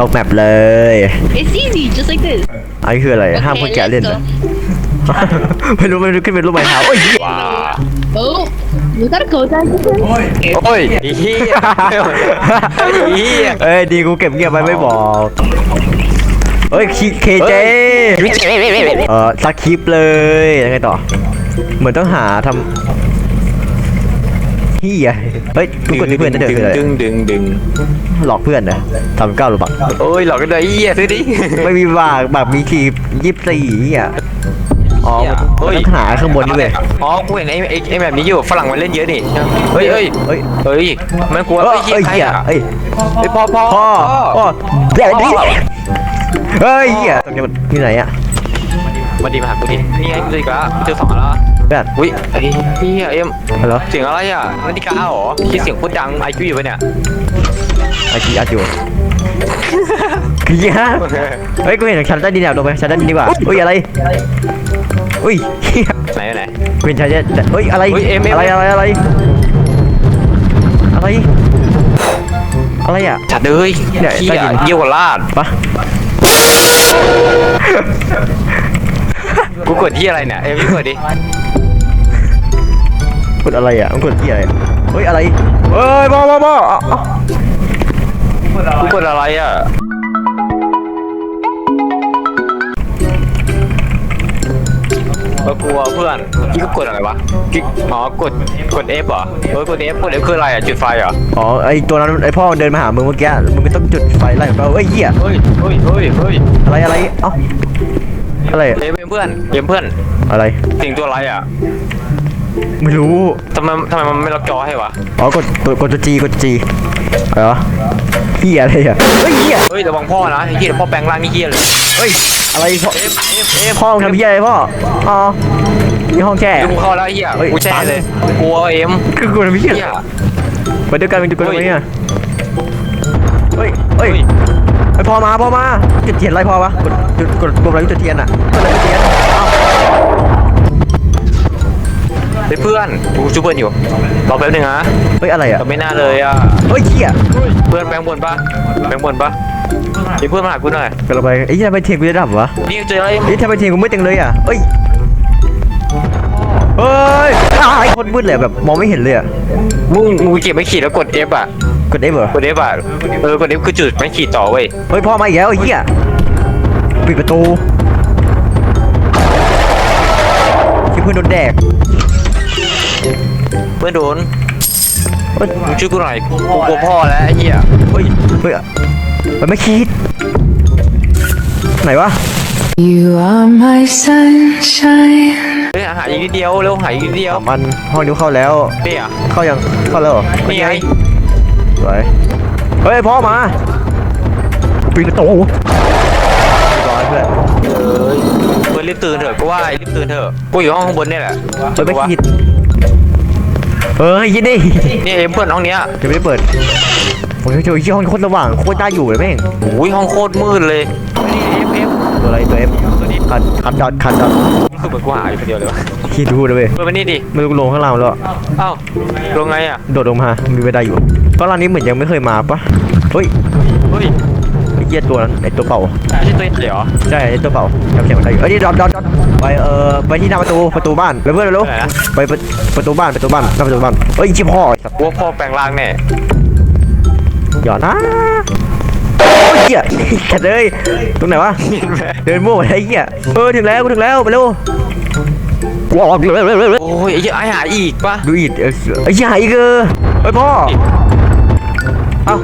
เข้าแมปเลย It's easy, just like this. อันนี้คืออะไร ห้ามคนแก่เล่น let's นะ ไม่รู้ไม่รู้ขึ้นเป็นรูปใบเท้าโอ้ยเหี้ยว้า Oh, we gotta go down here. โอ้ยไอ้เฮียไอ้เฮียเอ้ยดีกูเก็บเงียบไว้ไม่บอกเอ้ยเคเจ เออสคริปต์เลยยังไงต่อ เหมือนต้องหาทำ เฮียเฮ้ยกูกดที่เพื่อนจะเดินไปเลยดึงดึงดึงหลอกเพื่อนนะทำเก้าหรือเปล่าโอ้ยหลอกกันเลยเฮียซื้อดิไม่มีบากแบบมีคียิบสี่อะอ๋อมันต้องหาข้างบนนี่เว้ยอ๋อกูเห็นไอ้ไอ้ไอ้แบบนี้อยู่ฝรั่งมันเล่นเยอะนี่เฮ้ยเฮ้ยเฮ้ยเฮ้ยมันกลัวไอ้เฮียเอ้ยใครเหี้ยอะเอ้ยพ่อพ่อพ่อพ่อเดี๋ยวดิเฮ้ยเหี้ยตรงนี้มันที่ไหนอะมาดีมาหากูดินี่ไงกูเจออีกแล้วกูเจอสองแล้ว เพื่อนอุ้ยไอ้เฮียเอ็มฮัลโหลเสียงอะไรอะนาฬิกาเหรอคิดเสียงโคตรดังไอคิวอยู่ปะเนี่ยไอจีอัดอยู่เหี้ยเฮ้ยกูเห็นชั้นใต้ดินแล้วลงไปชั้นใต้ดินดีกว่าอุ้ยอะไรอุ้ยเหี้ยไหนไหนกูเห็นชั้นใต้เฮ้ยอะไรเฮ้ยเอ็มเอ็มอะไรอะไรอะไรอะไรอะไรอะจัดเลยเนี่ยเฮีใต้ยดินเยี่ยวกว่าลาดปะกูกดที่อะไรเนี่ยเอ็มพี่กดดิก ดอะไรอะมันกดที่อะไรเฮ้ยอะไรเฮ้ยบอบอบอเอาเอากูกดอะไรอะเออกลัวเพื่อนพี่ก็กดอะไรวะกิ๊กอ๋อกดกด F เหรอเออกด F กด F คืออะไรอะจุดไฟเหรออ๋อไอตัวนั้นไอพ่อมันเดินมาหามึงเมื่อกี้มึงก็ต้องจุดไฟไล่มันไปเฮ้ยเหี้ยเฮ้ยเฮ้ยเฮ้ยเฮ้ยอะไรอะไรเอ้าอะไรอะเอ็มเพื่อนเอ็มเพื่อนอะไรเสียงตัวอะไรอะ ไม่รู้ทำไมทำไมมันไม่ล็อกจอให้วะ อ๋อกดตัวกดตัวจีกดจีอะไรวะเหี้ยอะไรอะเฮ้ยเหี้ยเฮ้ยระวังพ่อนะไอ้เหี้ยเดี๋ยวพ่อแปลงร่างนี่เหี้ยเลยเฮ้ยอะไรพ่อเอ็มเอ็มเอ็มพ่อมึงทำเหี้ยอะไรพ่ออ๋อนี่ห้องแช่เดี๋ยวกูเข้าแล้วไอ้เหี้ยเฮ้ยกูแช่เลยกลัวเอ็มคือกูทำเหี้ยเหี้ยไปด้วยกันไปด้วยกันเฮ้ยไหมเนี่ยเฮ้ยเฮ้ยไอพ่อมาพ่อมาจุดเทียนอะไรพ่อวะกดจุดกดกดอะไรจุดเทียนอะกดอะไรจุดเทียน เอ้าเฮ้ยเพื่อนกูชูเพื่อนอยู่รอแป๊บนึงนะเฮ้ยอะไรอะแต่ไม่น่าเลยอะเฮ้ยเหี้ยเพื่อนแบงค์บนปะแบงค์บนปะมีเพื่อนมาหากูหน่อยกลับไปไอ้เหี้ยทำไมเทียนกูจะดับวะนี่เจออะไรเฮ้ยทำไมเทียนกูมืดจังเลยอะเฮ้ยเฮ้ยอ้าวไอ้คนมืดเลยแบบมองไม่เห็นเลยอะมึงมึงเก็บไม่ขีดแล้วกด F อะกดเอฟเหรอกด F อะเออกด F คือจุดไม่ขีดต่อเว้ยเฮ้ยพ่อมาอีกแล้วไอ้เหี้ยปิดประตูที่เพื่อนโดนแดก เพื่อนโดนเฮ้ยมึงช่วยกูหน่อยกูกลัวพ่อแล้วไอ้เหี้ยเฮ้ยเฮ้ยมันไม่คิด ไหนวะ You are my sunshine. เฮ้ยหาอีกนิดเดียวเร็วหาอีกนิดเดียวสามมันห้องนิ้วเข้าแล้วนี่อะเข้ายังเข้าแล้วเหรอนี่ไง สวยเฮ้ยพ่อมาปิดประตูเรียบร้อยเพื่อนเอ้ยเพื่อนรีบตื่นเถอะก็ว่ารีบตื่นเถอะกูอยู่ห้องข้างบนเนี่ยแหละเฮ้ยไม่คิด เฮ้ยยินดีนี่เอ็มเพื่อนห้องเนี้ยยังไม่ได้เปิดโอ้ยเจอที่ห้องโคตรสว่างโคตรน่าอยู่เลยแม่งโอ้ยห้องโคตรมืดเลยนี่เอ็มเอ็มตัวอะไรตัวเอฟคันคันดอทคันดอทคือเหมือนกูหาอยู่คนเดียวเลยวะคิดดูนะเว้ยเปิดมานี่ดิไม่รู้ลงข้างล่างแล้วอะเอ้าลงไงอะโดดลงมามีไม่ได้อยู่ก็ร้านนี้เหมือนยังไม่เคยมาปะเฮ้ยเฮ้ยไอ้ เหี้ยตัวนั้นไอ้ตัวเป่าไม่ใช่ตัวนี้เหรอใช่ไอ้ตัวเป่าจำเสียงมันได้อยู่เอ้ยนี่ดอทดอทดอทไปเอ่อไปที่หน้าประตูประตูบ้านไปเพื่อนเร็วไหนนะไปประประตูบ้านประตูบ้านหน้าประตูบ้านเฮ้ยชิบพ่อไอ้สัตว์กูว่าพ่อแปลงร่างแน่อย่านะโอ้ยเหี้ยแค่เลยตรงไหนวะเห็นไหมเดินมั่วไอ้เหี้ยเออถึงแล้วกูถึงแล้วไปเร็วกูออกเร็วเร็วเร็วเร็วโอ้ยไอ้เหี้ยไอ้หาอีกปะดูอีกเออไอ้เหี้ยหายอีกเออเฮ้ยพ่อเอ้า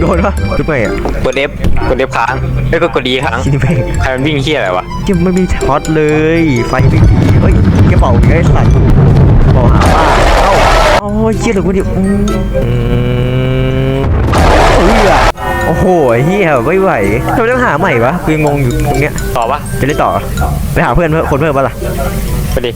โดนวะจุดไงอะกด F กด F ค้างเอ้ยก็กด D ค้างชิ้นแม่งใครมันวิ่งเหี้ยอะไรวะยังไม่มีช็อตเลย ไฟไม่มีเฮ้ยแกเป่าไงไอ้สัตว์บอกหาบ้าเอ้าเอ้าเชี่ยหลือคนเดียวอืมอืมเฮียไม่ไหวทำไมต้องหาใหม่วะกูยังงงอยู่ตรงเนี้ยต่อปะจะได้ต่อไปหาเพื่อนเพิ่มคนเพิ่มปะล่ะไปดิ